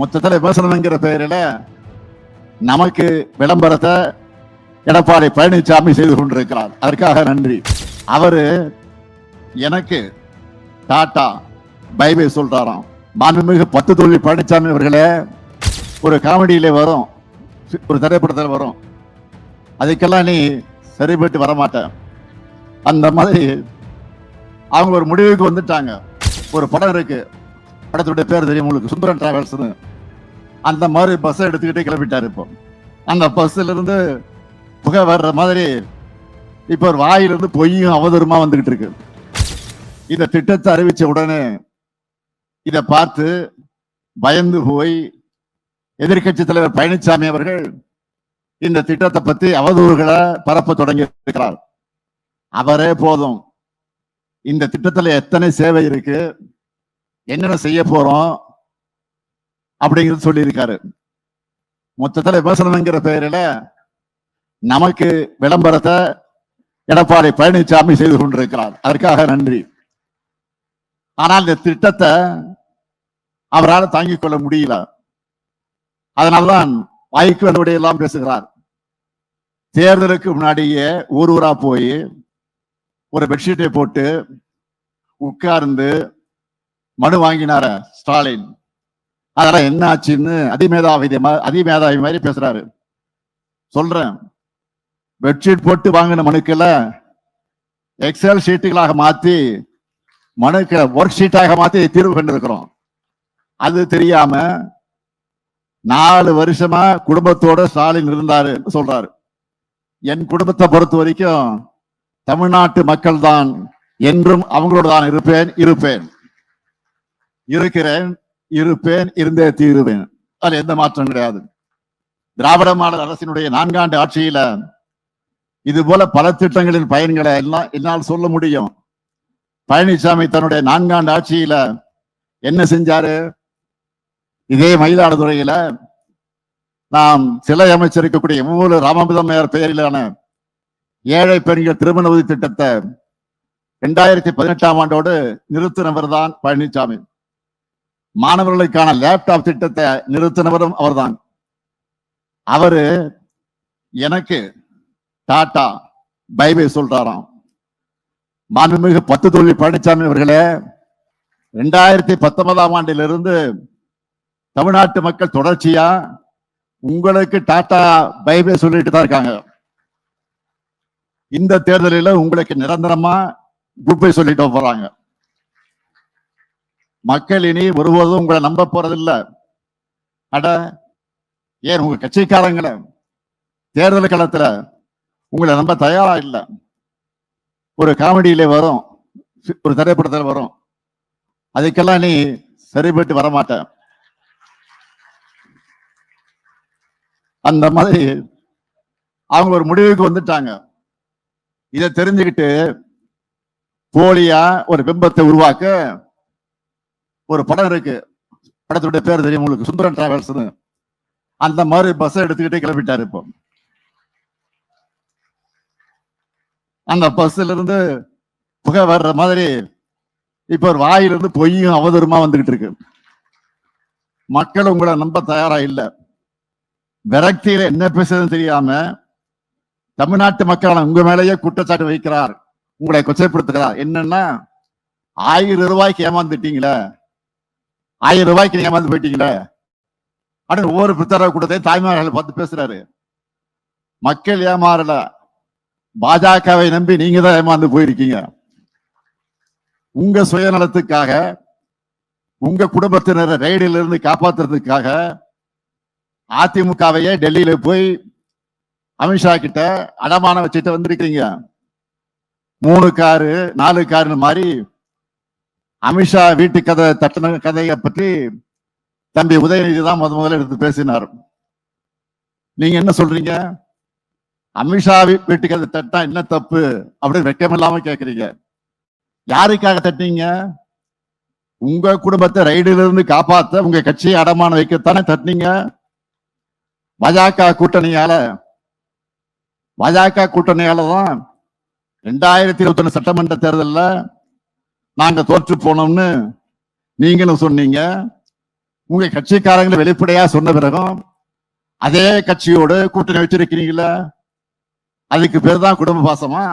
மொத்தத்தில் விமர்சனம்ங்கிற பெயரில் நமக்கு விளம்பரத்தை எடப்பாடி பழனிசாமி செய்து கொண்டிருக்கிறார். அதற்காக நன்றி. அவர் எனக்கு டாட்டா பைபை சொல்கிறாராம் மாண்புமிகு பத்து தொழில் பழனிசாமி அவர்களே ஒரு காமெடியில் வரும். ஒரு திரைப்படத்தில் வரும். அதுக்கெல்லாம் நீ சரிபட்டு வரமாட்டேன் அந்த மாதிரி அவங்க ஒரு முடிவுக்கு வந்துட்டாங்க. ஒரு படம் இருக்குது படத்துடைய பேர் தெரியும் உங்களுக்கு. சுந்தரன் டிராவல்ஸ்னு அந்த மாதிரி பஸ்ஸை எடுத்துக்கிட்டே கிளம்பிட்டார் இப்போ. அந்த பஸ்ல இருந்து புகை வர்ற மாதிரி இப்போ ஒரு வாயிலிருந்து பொய்யும் அவதூறுமா வந்துகிட்டு இருக்கு. இந்த திட்டத்தை அறிவிச்ச உடனே இதை பார்த்து பயந்து போய் எதிர்கட்சி தலைவர் பழனிசாமி அவர்கள் இந்த திட்டத்தை பத்தி அவதூறுகளை பரப்ப தொடங்கி இருக்கிறார் அவரே போதும். இந்த திட்டத்துல எத்தனை சேவை இருக்கு? என்னென்ன செய்ய போறோம் அப்படிங்கிறது சொல்லியிருக்காரு. மொத்தத்துல விமர்சனம்ங்கிற பெயரில் நமக்கு விளம்பரத்தை எடப்பாடி பழனிசாமி செய்து கொண்டிருக்கிறார். அதற்காக நன்றி. ஆனால் இந்த திட்டத்தை அவரால் தாங்கிக் கொள்ள முடியல. அதனால்தான் வாய்க்கு வந்தபடி எல்லாம் பேசுகிறார். தேர்தலுக்கு முன்னாடியே ஊர் ஊரா போய் ஒரு பெட்ஷீட்டை போட்டு உட்கார்ந்து மனு வாங்கினார ஸ்டாலின்? அதெல்லாம் என்ன ஆச்சுன்னு அதிமேதாவி அதிமேதாவி மாதிரி பேசுறாரு. சொல்றேன். பெட்ஷீட் போட்டு வாங்கின மனுக்களை எக்ஸல் ஷீட்டுகளாக மாத்தி மனுக்களை ஒர்க் ஷீட்டாக மாத்தி தீர்வு கண்டிருக்கிறோம். அது தெரியாம நாலு வருஷமா குடும்பத்தோட ஸ்டாலின் இருந்தாரு சொல்றாரு. என் குடும்பத்தை பொறுத்த வரைக்கும் தமிழ்நாட்டு மக்கள் தான் என்றும் அவங்களோட தான் இருப்பேன் இருப்பேன். இருக்கிறேன் இருப்பேன் இருந்தே தீருவேன். அதில் எந்த மாற்றம் கிடையாது. திராவிட மாடல் அரசினுடைய நான்காண்டு ஆட்சியில இது போல பல திட்டங்களின் பயன்களை எல்லாம் என்னால் சொல்ல முடியும். பழனிசாமி தன்னுடைய நான்காண்டு ஆட்சியில என்ன செஞ்சாரு? இதே மயிலாடுதுறையில நாம் சிலை அமைச்சிருக்கக்கூடிய மூல ராமபிதமையார் பெயரிலான ஏழை பெண்கள் திருமண உதவி திட்டத்தை இரண்டாயிரத்தி பதினெட்டாம் ஆண்டோடு நிறுத்தினவர் தான் பழனிசாமி. மாணவர்களுக்கான லேப்டாப் திட்டத்தை நிறுத்தினவரும் அவர்தான். அவரு எனக்கு டாடா பைபை சொல்றாராம். மாண்புமிகு பத்து தொழில் பழனிசாமி அவர்களே ரெண்டாயிரத்தி பத்தொன்பதாம் ஆண்டிலிருந்து தமிழ்நாட்டு மக்கள் தொடர்ச்சியா உங்களுக்கு டாடா பைபை சொல்லிட்டு தான் இருக்காங்க. இந்த தேர்தலில் உங்களுக்கு நிரந்தரமா குப்பை சொல்லிட்டு போறாங்க. மக்கள் இனி ஒருபோதும் உங்களை நம்ப போறதில்ல. அட ஏன் உங்க கட்சிக்காரங்களை தேர்தல் களத்துல உங்களை நம்ப தயாரா இல்லை? ஒரு காமெடியில வரும் ஒரு திரைப்படத்தில் வரும். அதுக்கெல்லாம் நீ சரிபட்டு வரமாட்ட. அந்த மாதிரி அவங்க ஒரு முடிவுக்கு வந்துட்டாங்க. இதை தெரிஞ்சுக்கிட்டு போலியா ஒரு பிம்பத்தை உருவாக்க ஒரு படம் இருக்கு. படத்துடைய பேர் தெரியும். உங்களுக்கு சுந்தரன் டிராவல்ஸ்னு. அந்த மாதிரி பஸ்ஸை எடுத்துக்கிட்டே கிளம்பிட்டாரு இப்போ. அந்த பஸ்ல இருந்து புகை வர்ற மாதிரி இப்ப ஒரு வாயிலிருந்து பொய்யும் அவதூறுமா வந்துகிட்டு இருக்கு. மக்கள் உங்களை நம்ப தயாரா இல்ல. விரக்தியில என்ன பேசுறதுன்னு தெரியாம தமிழ்நாட்டு மக்கள் உங்க மேலேயே குற்றச்சாட்டு வைக்கிறார். உங்களை கொச்சைப்படுத்துகிறார். என்னன்னா ஆயிரம் ரூபாய்க்கு ஏமாந்துட்டீங்களே. ஆயிரம் ரூபாய்க்கு நீங்க ஏமாந்து போயிட்டீங்களே? அப்படின்னு ஒவ்வொரு பித்தர கூட்டத்தை தாய்மார்கள் பார்த்து பேசுறாரு. மக்கள் ஏமாறல. பாஜகவை நம்பி நீங்க தான் ஏமாந்து போயிருக்கீங்க. உங்க சுயநலத்துக்காக உங்க குடும்பத்தினரை ரைடில் இருந்து காப்பாத்துறதுக்காக அதிமுகவையே டெல்லியில போய் அமித்ஷா கிட்ட அடமானம் வச்சுட்டு வந்திருக்கீங்க. மூணு காரு நாலு காருன்னு மாதிரி அமித்ஷா வீட்டு கதை தட்டின கதையை பற்றி தம்பி உதயநிதி தான் முத முதல்ல எடுத்து பேசினார். நீங்க என்ன சொல்றீங்க? அமித்ஷா வீட்டு கதை தட்டா என்ன தப்பு அப்படின்னு வெக்கமில்லாம கேக்குறீங்க. யாருக்காக தட்டினீங்க? உங்க குடும்பத்தை ரைடிலிருந்து இருந்து உங்க கட்சியை அடமானம் வைக்கத்தானே தட்டினீங்க. பாஜக கூட்டணியால பாஜக கூட்டணியால தான் ரெண்டாயிரத்தி இருபத்தி ஒன்று சட்டமன்ற தேர்தலில் நாங்க தோற்று போனோம்னு நீங்களும் சொன்னீங்க. உங்க கட்சிக்காரங்களை வெளிப்படையா சொன்ன பிறகும் அதே கட்சியோடு கூட்டணி வச்சிருக்கிறீங்களா அதுக்கு பேர் தான் குடும்ப பாசமா?